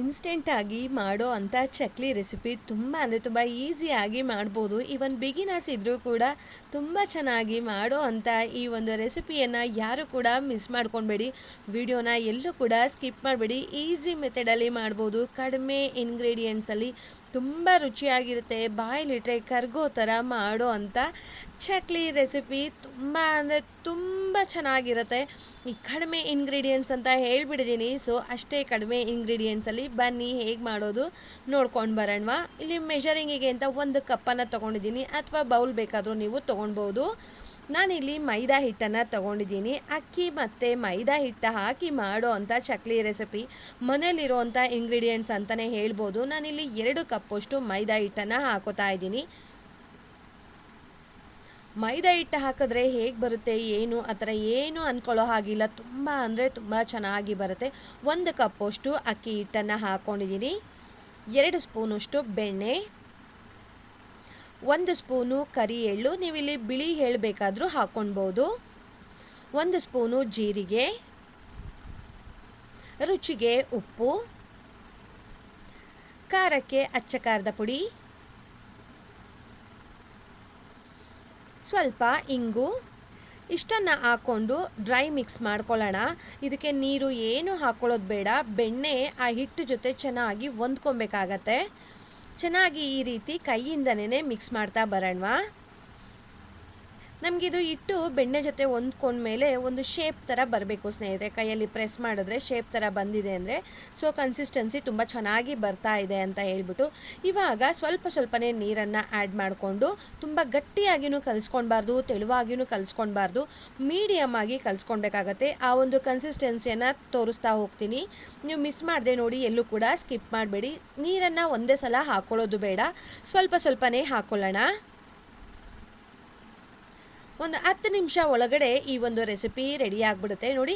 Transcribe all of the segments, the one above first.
ಇನ್ಸ್ಟೆಂಟಾಗಿ ಮಾಡೋ ಅಂಥ ಚಕ್ಲಿ ರೆಸಿಪಿ ತುಂಬ ಅಂದರೆ ತುಂಬ ಈಸಿಯಾಗಿ ಮಾಡ್ಬೋದು. ಈವನ್ ಬಿಗಿನರ್ಸ್ ಇದ್ದರೂ ಕೂಡ ತುಂಬ ಚೆನ್ನಾಗಿ ಮಾಡೋ ಅಂಥ ಈ ಒಂದು ರೆಸಿಪಿಯನ್ನು ಯಾರು ಕೂಡ ಮಿಸ್ ಮಾಡ್ಕೊಬೇಡಿ ವಿಡಿಯೋನ ಎಲ್ಲೂ ಕೂಡ ಸ್ಕಿಪ್ ಮಾಡಬೇಡಿ. ಈಸಿ ಮೆಥಡಲ್ಲಿ ಮಾಡ್ಬೋದು. ಕಡಿಮೆ ಇಂಗ್ರೀಡಿಯೆಂಟ್ಸಲ್ಲಿ ತುಂಬ ರುಚಿಯಾಗಿರುತ್ತೆ. ಬಾಯಲ್ಲಿಟ್ಟರೆ ಕರ್ಗೋ ಥರ ಮಾಡೋ ಅಂಥ ಚಕ್ಲಿ ರೆಸಿಪಿ ತುಂಬ ಅಂದರೆ ತುಂಬ ಚೆನ್ನಾಗಿರುತ್ತೆ. ಈ ಕಡಿಮೆ ಇಂಗ್ರೀಡಿಯೆಂಟ್ಸ್ ಅಂತ ಹೇಳ್ಬಿಟ್ಟಿದ್ದೀನಿ. ಸೊ, ಅಷ್ಟೇ ಕಡಿಮೆ ಇಂಗ್ರೀಡಿಯೆಂಟ್ಸಲ್ಲಿ ಬನ್ನಿ ಹೇಗೆ ಮಾಡೋದು ನೋಡ್ಕೊಂಡು ಬರೋಣವಾ ಇಲ್ಲಿ ಮೆಷರಿಂಗಿಗೆ ಅಂತ ಒಂದು ಕಪ್ಪನ್ನು ತೊಗೊಂಡಿದ್ದೀನಿ. ಅಥವಾ ಬೌಲ್ ಬೇಕಾದರೂ ನೀವು ತೊಗೊಳ್ಬೋದು ನಾನಿಲ್ಲಿ ಮೈದಾ ಹಿಟ್ಟನ್ನು ತೊಗೊಂಡಿದ್ದೀನಿ. ಅಕ್ಕಿ ಮತ್ತು ಮೈದಾ ಹಿಟ್ಟು ಹಾಕಿ ಮಾಡೋ ಅಂಥ ಚಕ್ಲಿ ರೆಸಿಪಿ. ಮನೇಲಿರುವಂಥ ಇಂಗ್ರೀಡಿಯೆಂಟ್ಸ್ ಅಂತಲೇ ಹೇಳ್ಬೋದು. ನಾನಿಲ್ಲಿ ಎರಡು ಕಪ್ಪಷ್ಟು ಮೈದಾ ಹಿಟ್ಟನ್ನು ಹಾಕೋತಾ ಇದ್ದೀನಿ. ಮೈದಾ ಹಿಟ್ಟು ಹಾಕಿದ್ರೆ ಹೇಗೆ ಬರುತ್ತೆ, ಏನು, ಆ ಥರ ಏನು ಅಂದ್ಕೊಳ್ಳೋ ಹಾಗಿಲ್ಲ. ತುಂಬ ಅಂದರೆ ತುಂಬ ಚೆನ್ನಾಗಿ ಬರುತ್ತೆ. ಒಂದು ಕಪ್ಪಷ್ಟು ಅಕ್ಕಿ ಹಿಟ್ಟನ್ನು ಹಾಕ್ಕೊಂಡಿದ್ದೀನಿ ಎರಡು ಸ್ಪೂನಷ್ಟು ಬೆಣ್ಣೆ. ಒಂದು ಸ್ಪೂನು ಕರಿ ಎಳ್ಳು, ನೀವಿಲ್ಲಿ ಬಿಳಿ ಹೇಳಬೇಕಾದ್ರೂ ಹಾಕ್ಕೊಳ್ಬೋದು ಒಂದು ಸ್ಪೂನು ಜೀರಿಗೆ, ರುಚಿಗೆ ಉಪ್ಪು, ಖಾರಕ್ಕೆ ಅಚ್ಚ ಖಾರದ ಪುಡಿ, ಸ್ವಲ್ಪ ಇಂಗು. ಇಷ್ಟನ್ನು ಹಾಕ್ಕೊಂಡು ಡ್ರೈ ಮಿಕ್ಸ್ ಮಾಡ್ಕೊಳ್ಳೋಣ. ಇದಕ್ಕೆ ನೀರು ಏನು ಹಾಕ್ಕೊಳ್ಳೋದು ಬೇಡ. ಬೆಣ್ಣೆ ಆ ಹಿಟ್ಟು ಜೊತೆ ಚೆನ್ನಾಗಿ ಹೊಂದ್ಕೊಬೇಕಾಗತ್ತೆ. ಚೆನ್ನಾಗಿ ಈ ರೀತಿ ಕೈಯಿಂದನೇ ಮಿಕ್ಸ್ ಮಾಡ್ತಾ ಬರೋಣವಾ? ನಮಗಿದು ಇಟ್ಟು ಬೆಣ್ಣೆ ಜೊತೆ ಹೊಂದ್ಕೊಂಡ್ಮೇಲೆ ಒಂದು ಶೇಪ್ ಥರ ಬರಬೇಕು ಸ್ನೇಹಿತರೆ. ಕೈಯಲ್ಲಿ ಪ್ರೆಸ್ ಮಾಡಿದ್ರೆ ಶೇಪ್ ಥರ ಬಂದಿದೆ ಅಂದರೆ ಸೊ ಕನ್ಸಿಸ್ಟೆನ್ಸಿ ತುಂಬ ಚೆನ್ನಾಗಿ ಬರ್ತಾ ಇದೆ ಅಂತ ಹೇಳ್ಬಿಟ್ಟು ಇವಾಗ ಸ್ವಲ್ಪ ಸ್ವಲ್ಪನೇ ನೀರನ್ನು ಆ್ಯಡ್ ಮಾಡಿಕೊಂಡು ತುಂಬ ಗಟ್ಟಿಯಾಗಿಯೂ ಕಲಿಸ್ಕೊಳ್ಬಾರ್ದು ತೆಳುವಾಗಿಯೂ ಕಲಿಸ್ಕೊಳ್ಬಾರ್ದು ಮೀಡಿಯಮ್ ಆಗಿ ಕಲಿಸ್ಕೊಳ್ಬೇಕಾಗತ್ತೆ. ಆ ಒಂದು ಕನ್ಸಿಸ್ಟೆನ್ಸಿಯನ್ನು ತೋರಿಸ್ತಾ ಹೋಗ್ತೀನಿ. ನೀವು ಮಿಸ್ ಮಾಡದೆ ನೋಡಿ, ಎಲ್ಲೂ ಕೂಡ ಸ್ಕಿಪ್ ಮಾಡಬೇಡಿ. ನೀರನ್ನು ಒಂದೇ ಸಲ ಹಾಕ್ಕೊಳ್ಳೋದು ಬೇಡ. ಸ್ವಲ್ಪ ಸ್ವಲ್ಪನೇ ಹಾಕ್ಕೊಳ್ಳೋಣ ಒಂದು ಹತ್ತು ನಿಮಿಷ ಒಳಗಡೆ ಈ ಒಂದು ರೆಸಿಪಿ ರೆಡಿ ಆಗಿಬಿಡುತ್ತೆ. ನೋಡಿ,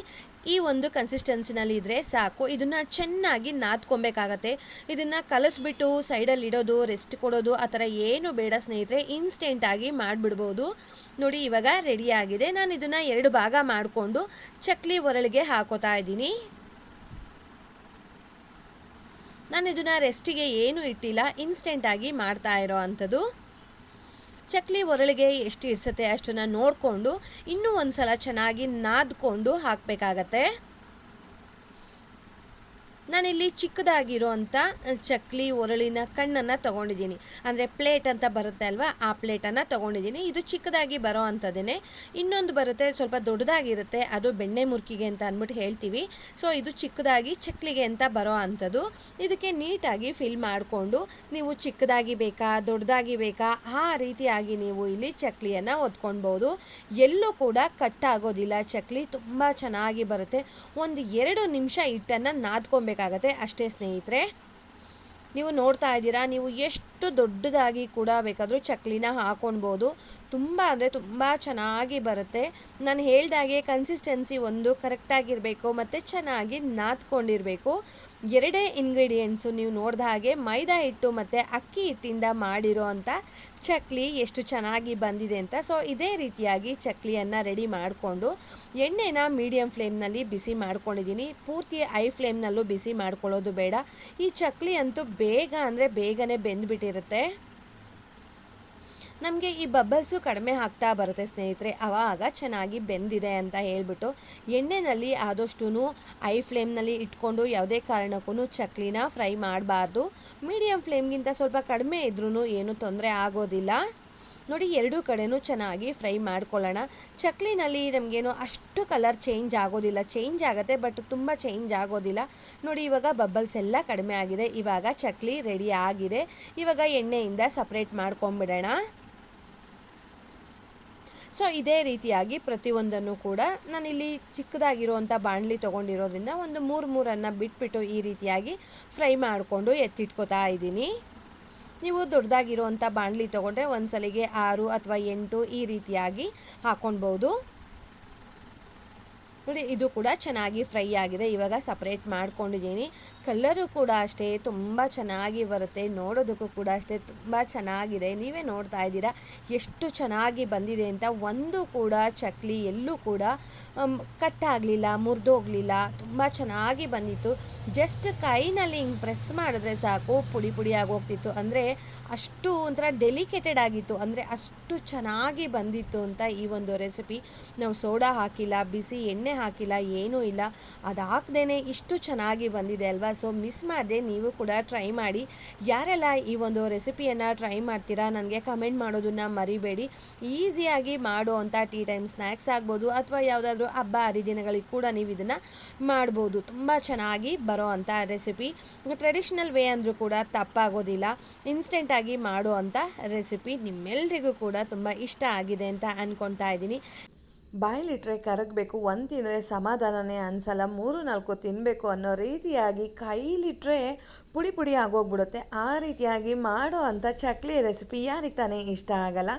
ಈ ಒಂದು ಕನ್ಸಿಸ್ಟೆನ್ಸಿನಲ್ಲಿ ಇದ್ದರೆ ಸಾಕು. ಇದನ್ನು ಚೆನ್ನಾಗಿ ನಾದ್ಕೊಬೇಕಾಗತ್ತೆ. ಇದನ್ನು ಕಲಸ್ಬಿಟ್ಟು ಸೈಡಲ್ಲಿ ಇಡೋದು ರೆಸ್ಟ್ ಕೊಡೋದು, ಆ ಥರ ಏನು ಬೇಡ ಸ್ನೇಹಿತರೆ. ಇನ್ಸ್ಟೆಂಟಾಗಿ ಮಾಡಿಬಿಡ್ಬೋದು. ನೋಡಿ, ಇವಾಗ ರೆಡಿಯಾಗಿದೆ ನಾನು ಇದನ್ನು ಎರಡು ಭಾಗ ಮಾಡಿಕೊಂಡು ಚಕ್ಲಿ ಒರಳಿಗೆ ಹಾಕೋತಾ ಇದ್ದೀನಿ. ನಾನು ಇದನ್ನು ರೆಸ್ಟಿಗೆ ಏನು ಇಟ್ಟಿಲ್ಲ. ಇನ್ಸ್ಟೆಂಟಾಗಿ ಮಾಡ್ತಾ ಇರೋ ಅಂಥದ್ದು. ಚಕ್ಲಿ ಒರಳಿಗೆ ಎಷ್ಟು ಇಡ್ಸುತ್ತೆ ಅಷ್ಟನ್ನು ನೋಡಿಕೊಂಡು ಇನ್ನೂ ಒಂದು ಸಲ ಚೆನ್ನಾಗಿ ನಾದ್ಕೊಂಡು ಹಾಕಬೇಕಾಗತ್ತೆ. ನಾನಿಲ್ಲಿ ಚಿಕ್ಕದಾಗಿರೋ ಅಂಥ ಚಕ್ಲಿ, ಒರಳಿನ ಕಣ್ಣನ್ನು ತೊಗೊಂಡಿದ್ದೀನಿ. ಅಂದರೆ ಪ್ಲೇಟ್ ಅಂತ ಬರುತ್ತೆ ಅಲ್ವಾ? ಆ ಪ್ಲೇಟನ್ನು ತೊಗೊಂಡಿದ್ದೀನಿ. ಇದು ಚಿಕ್ಕದಾಗಿ ಬರೋ ಅಂಥದ್ದೇ ಇನ್ನೊಂದು ಬರುತ್ತೆ, ಸ್ವಲ್ಪ ದೊಡ್ಡದಾಗಿರುತ್ತೆ. ಅದು ಬೆಣ್ಣೆ ಮುರ್ಕಿಗೆ ಅಂತ ಅಂದ್ಬಿಟ್ಟು ಹೇಳ್ತೀವಿ. ಸೊ ಇದು ಚಿಕ್ಕದಾಗಿ ಚಕ್ಲಿಗೆ ಅಂತ ಬರೋ ಅಂಥದ್ದು. ಇದಕ್ಕೆ ನೀಟಾಗಿ ಫಿಲ್ ಮಾಡಿಕೊಂಡು, ನೀವು ಚಿಕ್ಕದಾಗಿ ಬೇಕಾ, ದೊಡ್ಡದಾಗಿ ಬೇಕಾ, ಆ ರೀತಿಯಾಗಿ ನೀವು ಇಲ್ಲಿ ಚಕ್ಲಿಯನ್ನು ಒತ್ಕೊಳ್ಬೋದು ಎಲ್ಲೂ ಕೂಡ ಕಟ್ ಆಗೋದಿಲ್ಲ. ಚಕ್ಲಿ ತುಂಬ ಚೆನ್ನಾಗಿ ಬರುತ್ತೆ. ಒಂದು ಎರಡು ನಿಮಿಷ ಹಿಟ್ಟನ್ನು ನಾದ್ಕೊಬೇಕು ಬೇಕಾಗತ್ತೆ ಅಷ್ಟೇ ಸ್ನೇಹಿತರೆ. ನೀವು ನೋಡ್ತಾ ಇದ್ದೀರಾ ನೀವು ಎಷ್ಟು ದೊಡ್ಡದಾಗಿ ಕೂಡ ಬೇಕಾದರೂ ಚಕ್ಲಿನ ಹಾಕೊಳ್ಬೋದು ತುಂಬ ಅಂದರೆ ತುಂಬ ಚೆನ್ನಾಗಿ ಬರುತ್ತೆ. ನಾನು ಹೇಳ್ದಾಗೆ ಕನ್ಸಿಸ್ಟೆನ್ಸಿ ಒಂದು ಕರೆಕ್ಟಾಗಿರಬೇಕು ಮತ್ತು ಚೆನ್ನಾಗಿ ನಾದ್ಕೊಂಡಿರಬೇಕು. ಎರಡೇ ಇಂಗ್ರೀಡಿಯೆಂಟ್ಸು ನೀವು ನೋಡಿದ ಹಾಗೆ ಮೈದಾ ಹಿಟ್ಟು ಮತ್ತು ಅಕ್ಕಿ ಹಿಟ್ಟಿಂದ ಮಾಡಿರೋ ಅಂಥ ಚಕ್ಲಿ ಎಷ್ಟು ಚೆನ್ನಾಗಿ ಬಂದಿದೆ ಅಂತ. ಸೊ ಇದೇ ರೀತಿಯಾಗಿ ಚಕ್ಲಿಯನ್ನು ರೆಡಿ ಮಾಡಿಕೊಂಡು ಎಣ್ಣೆನ ಮೀಡಿಯಮ್ ಫ್ಲೇಮ್ನಲ್ಲಿ ಬಿಸಿ ಮಾಡ್ಕೊಂಡಿದ್ದೀನಿ. ಪೂರ್ತಿ ಐ ಫ್ಲೇಮ್ನಲ್ಲೂ ಬಿಸಿ ಮಾಡ್ಕೊಳ್ಳೋದು ಬೇಡ. ಈ ಚಕ್ಲಿ ಅಂತೂ ಬೇಗ ಅಂದರೆ ಬೇಗನೆ ಬೆಂದುಬಿಟ್ಟಿರುತ್ತೆ ನಮಗೆ ಈ ಬಬ್ಬಲ್ಸು ಕಡಿಮೆ ಆಗ್ತಾ ಬರುತ್ತೆ ಸ್ನೇಹಿತರೆ, ಅವಾಗ ಚೆನ್ನಾಗಿ ಬೆಂದಿದೆ ಅಂತ ಹೇಳ್ಬಿಟ್ಟು ಎಣ್ಣೆಯಲ್ಲಿ ಆದಷ್ಟು ಐ ಫ್ಲೇಮ್ನಲ್ಲಿ ಇಟ್ಕೊಂಡು ಯಾವುದೇ ಕಾರಣಕ್ಕೂ ಚಕ್ಲಿನ ಫ್ರೈ ಮಾಡಬಾರ್ದು. ಮೀಡಿಯಮ್ ಫ್ಲೇಮ್ಗಿಂತ ಸ್ವಲ್ಪ ಕಡಿಮೆ ಇದ್ರೂ ಏನೂ ತೊಂದರೆ ಆಗೋದಿಲ್ಲ. ನೋಡಿ, ಎರಡೂ ಕಡೆನೂ ಚೆನ್ನಾಗಿ ಫ್ರೈ ಮಾಡ್ಕೊಳ್ಳೋಣ. ಚಕ್ಲಿನಲ್ಲಿ ನಮಗೇನು ಅಷ್ಟು ಕಲರ್ ಚೇಂಜ್ ಆಗೋದಿಲ್ಲ. ಚೇಂಜ್ ಆಗುತ್ತೆ, ಬಟ್ ತುಂಬ ಚೇಂಜ್ ಆಗೋದಿಲ್ಲ. ನೋಡಿ, ಇವಾಗ ಬಬ್ಬಲ್ಸ್ ಎಲ್ಲ ಕಡಿಮೆ ಆಗಿದೆ. ಇವಾಗ ಚಕ್ಲಿ ರೆಡಿ ಆಗಿದೆ. ಇವಾಗ ಎಣ್ಣೆಯಿಂದ ಸಪ್ರೇಟ್ ಮಾಡ್ಕೊಂಬಿಡೋಣ. ಸೊ, ಇದೇ ರೀತಿಯಾಗಿ ಪ್ರತಿಯೊಂದನ್ನು ಕೂಡ ನಾನಿಲ್ಲಿ ಚಿಕ್ಕದಾಗಿರುವಂಥ ಬಾಣಲಿ ತೊಗೊಂಡಿರೋದ್ರಿಂದ ಒಂದು ಮೂರು ಮೂರನ್ನು ಬಿಟ್ಬಿಟ್ಟು ಈ ರೀತಿಯಾಗಿ ಫ್ರೈ ಮಾಡಿಕೊಂಡು ಎತ್ತಿಟ್ಕೋತಾ ಇದ್ದೀನಿ. ನೀವು ದೊಡ್ಡದಾಗಿರುವಂಥ ಬಾಣಲಿ ತೊಗೊಂಡ್ರೆ ಒಂದು ಸಲಿಗೆ ಆರು ಅಥವಾ ಎಂಟು ಈ ರೀತಿಯಾಗಿ ಹಾಕ್ಕೊಳ್ಬೋದು ನೋಡಿ, ಇದು ಕೂಡ ಚೆನ್ನಾಗಿ ಫ್ರೈ ಆಗಿದೆ. ಇವಾಗ ಸಪ್ರೇಟ್ ಮಾಡ್ಕೊಂಡಿದ್ದೀನಿ. ಕಲ್ಲರು ಕೂಡ ಅಷ್ಟೇ ತುಂಬ ಚೆನ್ನಾಗಿ ಬರುತ್ತೆ, ನೋಡೋದಕ್ಕೂ ಕೂಡ ಅಷ್ಟೇ ತುಂಬ ಚೆನ್ನಾಗಿದೆ. ನೀವೇ ನೋಡ್ತಾ ಇದ್ದೀರಾ ಎಷ್ಟು ಚೆನ್ನಾಗಿ ಬಂದಿದೆ ಅಂತ. ಒಂದು ಕೂಡ ಚಕ್ಲಿ ಎಲ್ಲೂ ಕೂಡ ಕಟ್ ಕಟ್ಟಾಗಲಿಲ್ಲ ಮುರಿದೋಗಲಿಲ್ಲ, ತುಂಬ ಚೆನ್ನಾಗಿ ಬಂದಿತ್ತು. ಜಸ್ಟ್ ಕೈನಲ್ಲಿ ಹಿಂಗೆ ಪ್ರೆಸ್ ಮಾಡಿದ್ರೆ ಸಾಕು, ಪುಡಿ ಪುಡಿ ಆಗೋಗ್ತಿತ್ತು. ಅಂದರೆ ಅಷ್ಟು ಒಂಥರ ಡೆಲಿಕೇಟೆಡ್ ಆಗಿತ್ತು. ಅಂದರೆ ಅಷ್ಟು ಚೆನ್ನಾಗಿ ಬಂದಿತ್ತು ಅಂತ ಈ ಒಂದು ರೆಸಿಪಿ. ನಾವು ಸೋಡಾ ಹಾಕಿಲ್ಲ, ಬಿಸಿ ಎಣ್ಣೆ ಹಾಕಿಲ್ಲ, ಏನೂ ಇಲ್ಲ. ಅದು ಹಾಕ್ದೇ ಇಷ್ಟು ಚೆನ್ನಾಗಿ ಬಂದಿದೆ ಅಲ್ವಾ ಸೊ ಮಿಸ್ ಮಾಡದೆ, ನೀವು ಕೂಡ ಟ್ರೈ ಮಾಡಿ. ಯಾರೆಲ್ಲ ಈ ಒಂದು ರೆಸಿಪಿಯನ್ನು ಟ್ರೈ ಮಾಡ್ತೀರಾ, ನನಗೆ ಕಮೆಂಟ್ ಮಾಡೋದನ್ನು ಮರಿಬೇಡಿ. ಈಸಿಯಾಗಿ ಮಾಡೋ ಅಂಥ ಟೀ ಟೈಮ್ ಸ್ನ್ಯಾಕ್ಸ್ ಆಗ್ಬೋದು, ಅಥವಾ ಯಾವುದಾದ್ರೂ ಹಬ್ಬ, ಹರಿದಿನಗಳಿಗೆ ಕೂಡ ನೀವು ಇದನ್ನು ಮಾಡ್ಬೋದು. ತುಂಬ ಚೆನ್ನಾಗಿ ಬರೋ ಅಂಥ ರೆಸಿಪಿ ಟ್ರೆಡಿಷ್ನಲ್ ವೇ ಅಂದರೂ ಕೂಡ ತಪ್ಪಾಗೋದಿಲ್ಲ. ಇನ್ಸ್ಟೆಂಟಾಗಿ ಮಾಡೋ ಅಂಥ ರೆಸಿಪಿ ನಿಮ್ಮೆಲ್ಲರಿಗೂ ಕೂಡ ತುಂಬ ಇಷ್ಟ ಆಗಿದೆ ಅಂತ ಅಂದ್ಕೊಳ್ತಾ ಇದ್ದೀನಿ. ಬಾಯಲ್ಲಿಟ್ರೆ ಕರಗಬೇಕು, ಒಂದು ತಿಂದರೆ ಸಮಾಧಾನನೇ ಅನ್ಸಲ್ಲ, ಮೂರು, ನಾಲ್ಕು ತಿನ್ನಬೇಕು ಅನ್ನೋ ರೀತಿಯಾಗಿ ಕೈಲಿಟ್ರೆ ಪುಡಿ ಪುಡಿ ಆಗೋಗ್ಬಿಡುತ್ತೆ. ಆ ರೀತಿಯಾಗಿ ಮಾಡೋ ಅಂಥ ಚಕ್ಲಿ ರೆಸಿಪಿ ಯಾರಿಗೆ ತಾನೇ ಇಷ್ಟ ಆಗಲ್ಲ.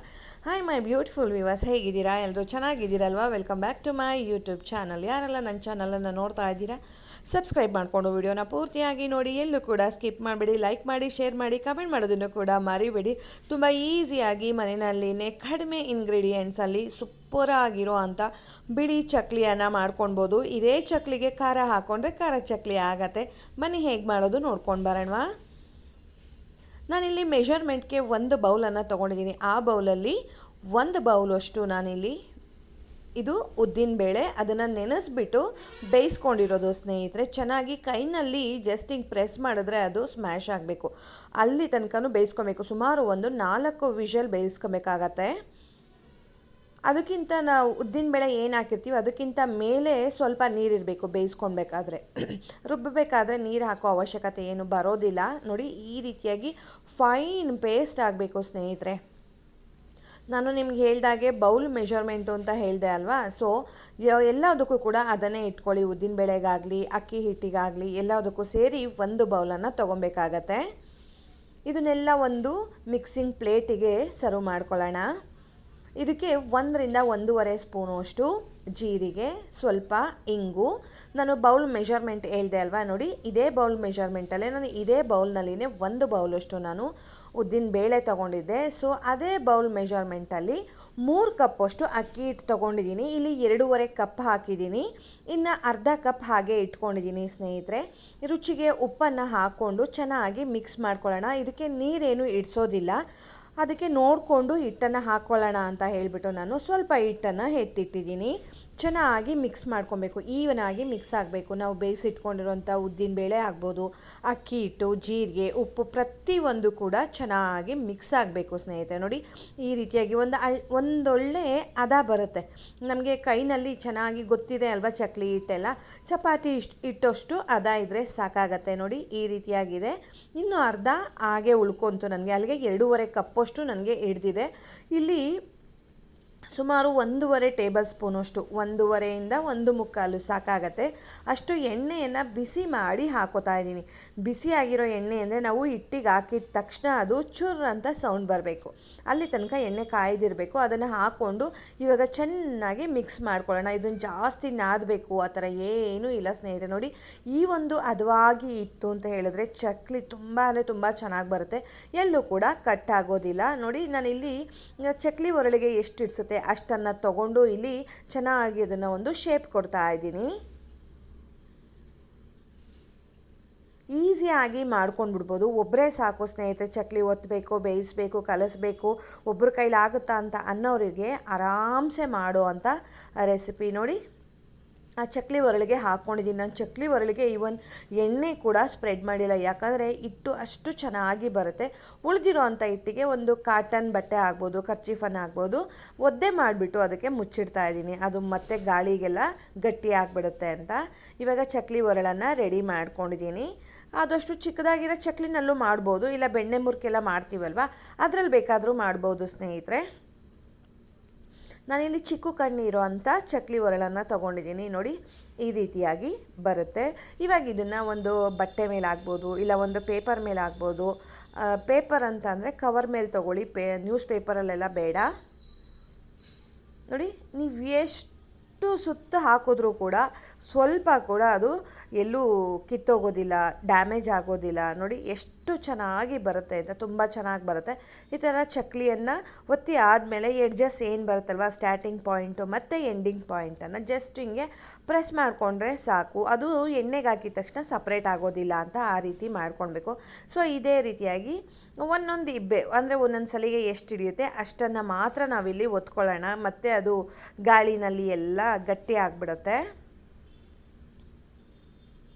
ಹಾಯ್ ಮೈ ಬ್ಯೂಟಿಫುಲ್ ವಿವರ್ಸ್, ಹೇಗಿದ್ದೀರಾ? ಎಲ್ಲರೂ ಚೆನ್ನಾಗಿದ್ದೀರಲ್ವಾ? Welcome back to my YouTube channel. ಯಾರೆಲ್ಲ ನನ್ನ ಚಾನಲನ್ನು ನೋಡ್ತಾ ಇದ್ದೀರಾ, ಸಬ್ಸ್ಕ್ರೈಬ್ ಮಾಡಿಕೊಂಡು ವಿಡಿಯೋನ ಪೂರ್ತಿಯಾಗಿ ನೋಡಿ. ಎಲ್ಲೂ ಕೂಡ ಸ್ಕಿಪ್ ಮಾಡಿಬಿಡಿ, ಲೈಕ್ ಮಾಡಿ, ಶೇರ್ ಮಾಡಿ, ಕಮೆಂಟ್ ಮಾಡೋದನ್ನು ಕೂಡ ಮರಿಬೇಡಿ. ತುಂಬ ಈಸಿಯಾಗಿ ಮನೆಯಲ್ಲಿನೇ ಕಡಿಮೆ ಇಂಗ್ರೀಡಿಯೆಂಟ್ಸಲ್ಲಿ ಸೂಪರ್ ಆಗಿರೋ ಅಂಥ ಬಿಳಿ ಚಕ್ಲಿಯನ್ನು ಮಾಡ್ಕೊಳ್ಬೋದು ಇದೇ ಚಕ್ಲಿಗೆ ಖಾರ ಹಾಕ್ಕೊಂಡ್ರೆ ಖಾರ ಚಕ್ಲಿ ಆಗತ್ತೆ. ಮನೆ ಹೇಗೆ ಮಾಡೋದು ನೋಡ್ಕೊಂಡು ಬರೋಣವಾ. ನಾನಿಲ್ಲಿ ಮೆಷರ್ಮೆಂಟ್ಗೆ ಒಂದು ಬೌಲನ್ನು ತೊಗೊಂಡಿದ್ದೀನಿ. ಆ ಬೌಲಲ್ಲಿ ಒಂದು ಬೌಲಷ್ಟು ನಾನಿಲ್ಲಿ ಇದು ಉದ್ದಿನ ಬೇಳೆ, ಅದನ್ನು ನೆನೆಸ್ಬಿಟ್ಟು ಬೇಯಿಸ್ಕೊಂಡಿರೋದು ಸ್ನೇಹಿತರೆ. ಚೆನ್ನಾಗಿ ಕೈನಲ್ಲಿ ಜಸ್ಟ್ ಹಿಂಗೆ ಪ್ರೆಸ್ ಮಾಡಿದ್ರೆ ಅದು ಸ್ಮ್ಯಾಶ್ ಆಗಬೇಕು. ಅಲ್ಲಿ ತನಕನೂ ಬೇಯಿಸ್ಕೊಬೇಕು. ಸುಮಾರು ಒಂದು ನಾಲ್ಕು ವಿಷಲ್ ಬೇಯಿಸ್ಕೊಬೇಕಾಗತ್ತೆ. ಅದಕ್ಕಿಂತ ನಾವು ಉದ್ದಿನ ಬೇಳೆ ಏನು ಹಾಕಿರ್ತೀವಿ ಅದಕ್ಕಿಂತ ಮೇಲೆ ಸ್ವಲ್ಪ ನೀರಿರಬೇಕು ಬೇಯಿಸ್ಕೊಳ್ಬೇಕಾದ್ರೆ ರುಬ್ಬಬೇಕಾದ್ರೆ ನೀರು ಹಾಕೋ ಅವಶ್ಯಕತೆ ಏನು ಬರೋದಿಲ್ಲ. ನೋಡಿ, ಈ ರೀತಿಯಾಗಿ ಫೈನ್ ಪೇಸ್ಟ್ ಆಗಬೇಕು ಸ್ನೇಹಿತರೆ. ನಾನು ನಿಮ್ಗೆ ಹೇಳ್ದಾಗೆ ಬೌಲ್ ಮೆಷರ್ಮೆಂಟು ಅಂತ ಹೇಳಿದೆ ಅಲ್ವಾ? ಸೊ ಎಲ್ಲದಕ್ಕೂ ಕೂಡ ಅದನ್ನೇ ಇಟ್ಕೊಳ್ಳಿ. ಉದ್ದಿನ ಬೇಳೆಗಾಗಲಿ, ಅಕ್ಕಿ ಹಿಟ್ಟಿಗಾಗಲಿ, ಎಲ್ಲದಕ್ಕೂ ಸೇರಿ ಒಂದು ಬೌಲನ್ನು ತೊಗೊಬೇಕಾಗತ್ತೆ ಇದನ್ನೆಲ್ಲ ಒಂದು ಮಿಕ್ಸಿಂಗ್ ಪ್ಲೇಟಿಗೆ ಸರ್ವ್ ಮಾಡ್ಕೊಳ್ಳೋಣ. ಇದಕ್ಕೆ ಒಂದರಿಂದ ಒಂದೂವರೆ ಸ್ಪೂನು ಅಷ್ಟು ಜೀರಿಗೆ, ಸ್ವಲ್ಪ ಇಂಗು. ನಾನು ಬೌಲ್ ಮೆಷರ್ಮೆಂಟ್ ಹೇಳಿದೆ ಅಲ್ವಾ ನೋಡಿ, ಇದೇ ಬೌಲ್ ಮೆಷರ್ಮೆಂಟಲ್ಲೇ ನಾನು ಇದೇ ಬೌಲ್ನಲ್ಲಿನೇ ಒಂದು ಬೌಲಷ್ಟು ನಾನು ಉದ್ದಿನ ಬೇಳೆ ತೊಗೊಂಡಿದ್ದೆ. ಸೊ ಅದೇ ಬೌಲ್ ಮೆಷರ್ಮೆಂಟಲ್ಲಿ ಮೂರು ಕಪ್ಪಷ್ಟು ಅಕ್ಕಿ ಹಿಟ್ಟು ತೊಗೊಂಡಿದ್ದೀನಿ. ಇಲ್ಲಿ ಎರಡೂವರೆ ಕಪ್ ಹಾಕಿದ್ದೀನಿ. ಇನ್ನು ಅರ್ಧ ಕಪ್ ಹಾಗೆ ಇಟ್ಕೊಂಡಿದ್ದೀನಿ ಸ್ನೇಹಿತರೆ. ರುಚಿಗೆ ಉಪ್ಪನ್ನು ಹಾಕ್ಕೊಂಡು ಚೆನ್ನಾಗಿ ಮಿಕ್ಸ್ ಮಾಡ್ಕೊಳ್ಳೋಣ. ಇದಕ್ಕೆ ನೀರೇನು ಇಡಿಸೋದಿಲ್ಲ. ಅದಕ್ಕೆ ನೋಡಿಕೊಂಡು ಹಿಟ್ಟನ್ನು ಹಾಕ್ಕೊಳ್ಳೋಣ ಅಂತ ಹೇಳಿಬಿಟ್ಟು ನಾನು ಸ್ವಲ್ಪ ಹಿಟ್ಟನ್ನು ಎತ್ತಿಟ್ಟಿದ್ದೀನಿ. ಚೆನ್ನಾಗಿ ಮಿಕ್ಸ್ ಮಾಡ್ಕೊಬೇಕು ಆಗಿ ಮಿಕ್ಸ್ ಆಗಬೇಕು. ನಾವು ಬೇಯಿಸಿಟ್ಕೊಂಡಿರೋಂಥ ಬೇಳೆ ಆಗ್ಬೋದು, ಅಕ್ಕಿ ಹಿಟ್ಟು, ಜೀರಿಗೆ, ಉಪ್ಪು ಪ್ರತಿಯೊಂದು ಕೂಡ ಚೆನ್ನಾಗಿ ಮಿಕ್ಸ್ ಆಗಬೇಕು ಸ್ನೇಹಿತರೆ. ನೋಡಿ, ಈ ರೀತಿಯಾಗಿ ಒಂದು ಅಳ್, ಒಂದೊಳ್ಳೆ ಹದ ಬರುತ್ತೆ. ನಮಗೆ ಕೈನಲ್ಲಿ ಚೆನ್ನಾಗಿ ಗೊತ್ತಿದೆ ಅಲ್ವಾ ಚಕ್ಲಿ ಹಿಟ್ಟೆಲ್ಲ? ಚಪಾತಿ ಇಷ್ಟು, ಇಟ್ಟಷ್ಟು ಹದ ಇದ್ದರೆ ಸಾಕಾಗತ್ತೆ. ನೋಡಿ, ಈ ರೀತಿಯಾಗಿದೆ. ಇನ್ನು ಅರ್ಧ ಹಾಗೆ ಉಳ್ಕೊಂತು ನನಗೆ. ಅಲ್ಲಿಗೆ ಎರಡೂವರೆ ಕಪ್ಪಷ್ಟು ನನಗೆ ಹಿಡ್ದಿದೆ. ಇಲ್ಲಿ ಸುಮಾರು ಒಂದೂವರೆ ಟೇಬಲ್ ಸ್ಪೂನಷ್ಟು, ಒಂದೂವರೆಯಿಂದ ಒಂದು ಮುಕ್ಕಾಲು ಸಾಕಾಗತ್ತೆ. ಅಷ್ಟು ಎಣ್ಣೆಯನ್ನು ಬಿಸಿ ಮಾಡಿ ಹಾಕೋತಾ ಇದ್ದೀನಿ. ಬಿಸಿಯಾಗಿರೋ ಎಣ್ಣೆ ಅಂದರೆ ನಾವು ಹಿಟ್ಟಿಗೆ ಹಾಕಿದ ತಕ್ಷಣ ಅದು ಚುರ್ ಅಂತ ಸೌಂಡ್ ಬರಬೇಕು. ಅಲ್ಲಿ ತನಕ ಎಣ್ಣೆ ಕಾಯ್ದಿರಬೇಕು. ಅದನ್ನು ಹಾಕ್ಕೊಂಡು ಇವಾಗ ಚೆನ್ನಾಗಿ ಮಿಕ್ಸ್ ಮಾಡ್ಕೊಳ್ಳೋಣ. ಇದನ್ನು ಜಾಸ್ತಿ ನಾದಬೇಕು, ಆ ಥರ ಏನೂ ಇಲ್ಲ ಸ್ನೇಹಿತರೆ. ನೋಡಿ, ಈ ಒಂದು ಹದವಾಗಿ ಇತ್ತು ಅಂತ ಹೇಳಿದ್ರೆ ಚಕ್ಲಿ ತುಂಬ ಅಂದರೆ ತುಂಬ ಚೆನ್ನಾಗಿ ಬರುತ್ತೆ. ಎಲ್ಲೂ ಕೂಡ ಕಟ್ ಆಗೋದಿಲ್ಲ. ನೋಡಿ, ನಾನಿಲ್ಲಿ ಚಕ್ಲಿ ಒರಳಿಗೆ ಎಷ್ಟು ಅಷ್ಟನ್ನು ತಗೊಂಡು ಇಲ್ಲಿ ಚೆನ್ನಾಗಿ ಅದನ್ನು ಒಂದು ಶೇಪ್ ಕೊಡ್ತಾ ಇದ್ದೀನಿ. ಈಸಿಯಾಗಿ ಮಾಡ್ಕೊಂಡು ಬಿಡ್ಬೋದು. ಒಬ್ಬರೇ ಸಾಕು ಸ್ನೇಹಿತರೆ, ಚಕ್ಲಿ ಒತ್ತಬೇಕು ಬೇಯಿಸ್ಬೇಕು, ಕಲಿಸ್ಬೇಕು ಒಬ್ಬರ ಕೈಲಾಗುತ್ತಾ ಅಂತ ಅನ್ನೋರಿಗೆ ಆರಾಮ್ಸೆ ಮಾಡೋ ಅಂಥ ರೆಸಿಪಿ ನೋಡಿ. ಆ ಚಕ್ಲಿ ಒರಳಿಗೆ ಹಾಕ್ಕೊಂಡಿದ್ದೀನಿ ನಾನು ಚಕ್ಲಿ ಒರಳಿಗೆ ಈವನ್ ಎಣ್ಣೆ ಕೂಡ ಸ್ಪ್ರೆಡ್ ಮಾಡಿಲ್ಲ. ಯಾಕಂದರೆ ಹಿಟ್ಟು ಅಷ್ಟು ಚೆನ್ನಾಗಿ ಬರುತ್ತೆ. ಉಳಿದಿರೋ ಅಂಥ ಹಿಟ್ಟಿಗೆ ಒಂದು ಕಾಟನ್ ಬಟ್ಟೆ ಆಗ್ಬೋದು ಕರ್ಚಿಫನ್ ಆಗ್ಬೋದು. ಒದ್ದೆ ಮಾಡಿಬಿಟ್ಟು ಅದಕ್ಕೆ ಮುಚ್ಚಿಡ್ತಾ ಇದ್ದೀನಿ. ಅದು ಮತ್ತೆ ಗಾಳಿಗೆಲ್ಲ ಗಟ್ಟಿ ಆಗಿಬಿಡುತ್ತೆ ಅಂತ ಇವಾಗ ಚಕ್ಲಿ ಒರಳನ್ನು ರೆಡಿ ಮಾಡ್ಕೊಂಡಿದ್ದೀನಿ ಆದಷ್ಟು ಚಿಕ್ಕದಾಗಿರೋ ಚಕ್ಲಿನಲ್ಲೂ ಮಾಡ್ಬೋದು. ಇಲ್ಲ ಬೆಣ್ಣೆ ಮುರ್ಕೆಲ್ಲ ಮಾಡ್ತೀವಲ್ವ? ಅದರಲ್ಲಿ ಬೇಕಾದರೂ ಮಾಡ್ಬೋದು ಸ್ನೇಹಿತರೆ. ನಾನಿಲ್ಲಿ ಚಿಕ್ಕು ಕಣ್ಣು ಇರೋ ಅಂಥ ಚಕ್ಲಿ ಒರಳನ್ನು ತೊಗೊಂಡಿದ್ದೀನಿ. ನೋಡಿ, ಈ ರೀತಿಯಾಗಿ ಬರುತ್ತೆ. ಇವಾಗ ಇದನ್ನು ಒಂದು ಬಟ್ಟೆ ಮೇಲೆ ಆಗ್ಬೋದು ಇಲ್ಲ ಒಂದು ಪೇಪರ್ ಮೇಲೆ ಆಗ್ಬೋದು ಪೇಪರ್ ಅಂತ ಅಂದರೆ ಕವರ್ ಮೇಲೆ ತೊಗೊಳ್ಳಿ, ಪೇ, ನ್ಯೂಸ್ ಪೇಪರಲ್ಲೆಲ್ಲ ಬೇಡ. ನೋಡಿ, ನೀವು ಎಷ್ಟು ಸುತ್ತು ಹಾಕಿದ್ರೂ ಕೂಡ ಸ್ವಲ್ಪ ಕೂಡ ಅದು ಎಲ್ಲೂ ಕಿತ್ತೋಗೋದಿಲ್ಲ, ಡ್ಯಾಮೇಜ್ ಆಗೋದಿಲ್ಲ. ನೋಡಿ, ಎಷ್ಟು ಚೆನ್ನಾಗಿ ಬರುತ್ತೆ ಅಂತ, ತುಂಬ ಚೆನ್ನಾಗಿ ಬರುತ್ತೆ. ಈ ಥರ ಚಕ್ಲಿಯನ್ನು ಒತ್ತಿ ಆದಮೇಲೆ ಎಡ್ಜಸ್ ಏನು ಬರುತ್ತಲ್ವ ಸ್ಟಾರ್ಟಿಂಗ್ ಪಾಯಿಂಟು ಮತ್ತು ಎಂಡಿಂಗ್ ಪಾಯಿಂಟನ್ನು ಜಸ್ಟ್ ಹಿಂಗೆ ಪ್ರೆಸ್ ಮಾಡಿಕೊಂಡ್ರೆ ಸಾಕು. ಅದು ಎಣ್ಣೆಗೆ ಹಾಕಿದ ತಕ್ಷಣ ಸಪ್ರೇಟ್ ಆಗೋದಿಲ್ಲ ಅಂತ ಆ ರೀತಿ ಮಾಡ್ಕೊಳ್ಬೇಕು. ಸೊ ಇದೇ ರೀತಿಯಾಗಿ ಒಂದೊಂದು ಇಬ್ಬೆ, ಅಂದರೆ ಒಂದೊಂದು ಸಲಿಗೆ ಎಷ್ಟು ಹಿಡಿಯುತ್ತೆ ಅಷ್ಟನ್ನು ಮಾತ್ರ ನಾವಿಲ್ಲಿ ಒತ್ಕೊಳ್ಳೋಣ. ಮತ್ತು ಅದು ಗಾಳಿನಲ್ಲಿ ಎಲ್ಲ ಗಟ್ಟಿ ಆಗಿಬಿಡುತ್ತೆ.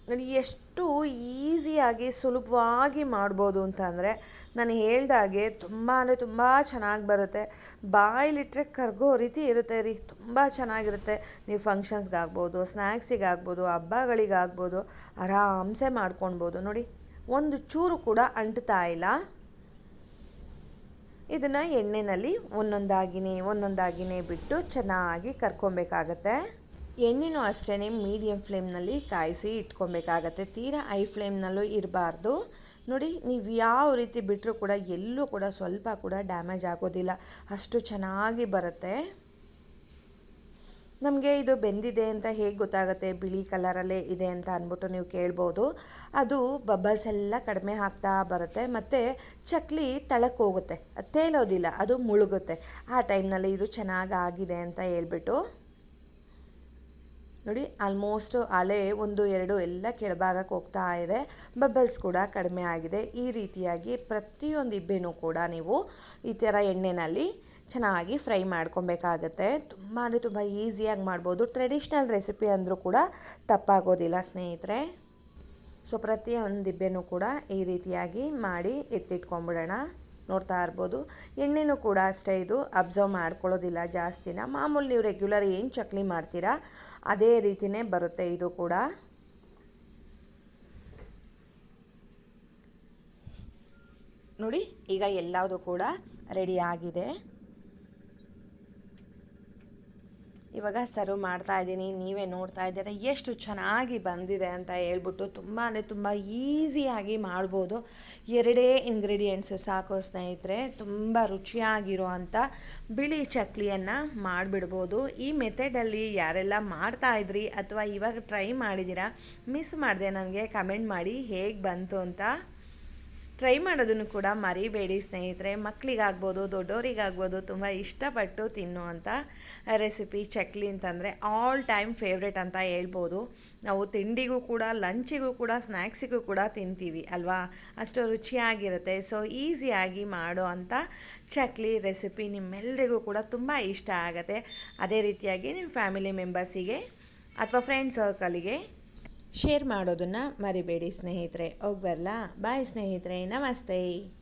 ನೋಡಿ ಎಷ್ಟು ಈಸಿಯಾಗಿ, ಸುಲಭವಾಗಿ ಮಾಡ್ಬೋದು ಅಂತ ಅಂದರೆ ನಾನು ಹೇಳ್ದಾಗೆ ತುಂಬ ಅಂದರೆ ತುಂಬ ಚೆನ್ನಾಗಿ ಬರುತ್ತೆ. ಬಾಯಲ್ಲಿಟ್ಟರೆ ಕರ್ಗೋ ರೀತಿ ಇರುತ್ತೆ ರೀ, ತುಂಬ ಚೆನ್ನಾಗಿರುತ್ತೆ. ನೀವು ಫಂಕ್ಷನ್ಸ್ಗಾಗ್ಬೋದು ಸ್ನ್ಯಾಕ್ಸಿಗಾಗ್ಬೋದು ಹಬ್ಬಗಳಿಗಾಗ್ಬೋದು, ಆರಾಮ್ಸೆ ಮಾಡ್ಕೊಳ್ಬೋದು ನೋಡಿ, ಒಂದು ಚೂರು ಕೂಡ ಅಂಟ್ತಾ ಇಲ್ಲ. ಇದನ್ನು ಎಣ್ಣೆಯಲ್ಲಿ ಒಂದೊಂದಾಗಿನೇ ಒಂದೊಂದಾಗಿನೇ ಬಿಟ್ಟು ಚೆನ್ನಾಗಿ ಕರ್ಕೊಬೇಕಾಗತ್ತೆ. ಎಣ್ಣೆನೂ ಅಷ್ಟೇ ಮೀಡಿಯಮ್ ಫ್ಲೇಮ್ನಲ್ಲಿ ಕಾಯಿಸಿ ಇಟ್ಕೊಬೇಕಾಗತ್ತೆ. ತೀರಾ ಐ ಫ್ಲೇಮ್ನಲ್ಲೂ ಇರಬಾರ್ದು. ನೋಡಿ, ನೀವು ಯಾವ ರೀತಿ ಬಿಟ್ಟರೂ ಕೂಡ ಎಲ್ಲೂ ಕೂಡ ಸ್ವಲ್ಪ ಕೂಡ ಡ್ಯಾಮೇಜ್ ಆಗೋದಿಲ್ಲ. ಅಷ್ಟು ಚೆನ್ನಾಗಿ ಬರುತ್ತೆ. ನಮಗೆ ಇದು ಬೆಂದಿದೆ ಅಂತ ಹೇಗೆ ಗೊತ್ತಾಗುತ್ತೆ? ಬಿಳಿ ಕಲರಲ್ಲೇ ಇದೆ ಅಂತ ಅಂದ್ಬಿಟ್ಟು ನೀವು ಕೇಳ್ಬೋದು. ಅದು ಬಬಲ್ಸ್ ಎಲ್ಲ ಕಡಿಮೆ ಆಗ್ತಾ ಬರುತ್ತೆ. ಮತ್ತು ಚಕ್ಲಿ ತಳಕ್ಕೆ ಹೋಗುತ್ತೆ. ಅದು ತೇಲೋದಿಲ್ಲ, ಅದು ಮುಳುಗುತ್ತೆ. ಆ ಟೈಮ್ನಲ್ಲಿ ಇದು ಚೆನ್ನಾಗಿ ಆಗಿದೆ ಅಂತ ಹೇಳ್ಬಿಟ್ಟು. ನೋಡಿ ಆಲ್ಮೋಸ್ಟ್ ಅಲೆ ಒಂದು, ಎರಡು ಎಲ್ಲ ಕೆಳಭಾಗಕ್ಕೆ ಹೋಗ್ತಾ ಇದೆ. ಬಬಲ್ಸ್ ಕೂಡ ಕಡಿಮೆ ಆಗಿದೆ. ಈ ರೀತಿಯಾಗಿ ಪ್ರತಿಯೊಂದು ಇಬ್ಬೆನೂ ಕೂಡ ನೀವು ಈ ಥರ ಎಣ್ಣೆನಲ್ಲಿ ಚೆನ್ನಾಗಿ ಫ್ರೈ ಮಾಡ್ಕೊಬೇಕಾಗತ್ತೆ. ತುಂಬ ಅಂದರೆ ತುಂಬ ಈಸಿಯಾಗಿ ಮಾಡ್ಬೋದು. ಟ್ರೆಡಿಷ್ನಲ್ ರೆಸಿಪಿ ಅಂದರೂ ಕೂಡ ತಪ್ಪಾಗೋದಿಲ್ಲ ಸ್ನೇಹಿತರೆ. ಸೊ ಪ್ರತಿಯೊಂದು ಇಬ್ಬೆನೂ ಕೂಡ ಈ ರೀತಿಯಾಗಿ ಮಾಡಿ ಎತ್ತಿಟ್ಕೊಂಬಿಡೋಣ. ನೋಡ್ತಾ ಇರ್ಬೋದು. ಎಣ್ಣೆನೂ ಕೂಡ ಅಷ್ಟೇ ಇದು ಅಬ್ಸರ್ವ್ ಮಾಡ್ಕೊಳ್ಳೋದಿಲ್ಲ ಜಾಸ್ತಿನ. ಮಾಮೂಲಿ ನೀವು ರೆಗ್ಯುಲರ್ ಏನು ಚಕ್ಲಿ ಮಾಡ್ತೀರಾ, ಅದೇ ರೀತಿಯೇ ಬರುತ್ತೆ ಇದು ಕೂಡ. ನೋಡಿ, ಈಗ ಎಲ್ಲವುದು ಕೂಡ ರೆಡಿ ಆಗಿದೆ. ಇವಾಗ ಸರ್ವ್ ಮಾಡ್ತಾ ಇದ್ದೀನಿ, ನೀವೇ ನೋಡ್ತಾ ಇದ್ದೀರಾ, ಎಷ್ಟು ಚೆನ್ನಾಗಿ ಬಂದಿದೆ ಅಂತ ಹೇಳ್ಬಿಟ್ಟು ತುಂಬ ಅಂದರೆ ತುಂಬ ಈಸಿಯಾಗಿ ಮಾಡ್ಬೋದು. ಎರಡೇ ಇಂಗ್ರೀಡಿಯೆಂಟ್ಸ್ ಸಾಕು ಸ್ನೇಹಿತರೆ, ತುಂಬ ರುಚಿಯಾಗಿರೋ ಅಂಥ ಬಿಳಿ ಚಕ್ಲಿಯನ್ನು ಮಾಡಿಬಿಡ್ಬೋದು. ಈ ಮೆಥಡಲ್ಲಿ ಯಾರೆಲ್ಲ ಮಾಡ್ತಾ ಇದ್ರಿ ಅಥವಾ ಇವಾಗ ಟ್ರೈ ಮಾಡಿದ್ದೀರಾ ಮಿಸ್ ಮಾಡಿದೆ ನನಗೆ ಕಮೆಂಟ್ ಮಾಡಿ ಹೇಗೆ ಬಂತು ಅಂತ ಟ್ರೈ ಮಾಡೋದನ್ನು ಕೂಡ ಮರಿಬೇಡಿ ಸ್ನೇಹಿತರೆ. ಮಕ್ಕಳಿಗಾಗ್ಬೋದು ದೊಡ್ಡವರಿಗಾಗ್ಬೋದು ತುಂಬ ಇಷ್ಟಪಟ್ಟು ತಿನ್ನುವಂಥ ರೆಸಿಪಿ ಚಕ್ಲಿ ಅಂತಂದರೆ ಆಲ್ ಟೈಮ್ ಫೇವ್ರೆಟ್ ಅಂತ ಹೇಳ್ಬೋದು. ನಾವು ತಿಂಡಿಗೂ ಕೂಡ ಲಂಚಿಗೂ ಕೂಡ ಸ್ನ್ಯಾಕ್ಸಿಗೂ ಕೂಡ ತಿಂತೀವಿ ಅಲ್ವಾ? ಅಷ್ಟು ರುಚಿಯಾಗಿರುತ್ತೆ. ಸೊ ಈಸಿಯಾಗಿ ಮಾಡೋ ಅಂಥ ಚಕ್ಲಿ ರೆಸಿಪಿ ನಿಮ್ಮೆಲ್ಲರಿಗೂ ಕೂಡ ತುಂಬ ಇಷ್ಟ ಆಗುತ್ತೆ. ಅದೇ ರೀತಿಯಾಗಿ ನಿಮ್ಮ ಫ್ಯಾಮಿಲಿ ಮೆಂಬರ್ಸಿಗೆ ಅಥವಾ ಫ್ರೆಂಡ್ ಸರ್ಕಲಿಗೆ ಶೇರ್ ಮಾಡೋದನ್ನು ಮರಿಬೇಡಿ ಸ್ನೇಹಿತರೆ. ಹೋಗಿ ಬರಲಾ? ಬಾಯ್ ಸ್ನೇಹಿತರೆ. ನಮಸ್ತೆ.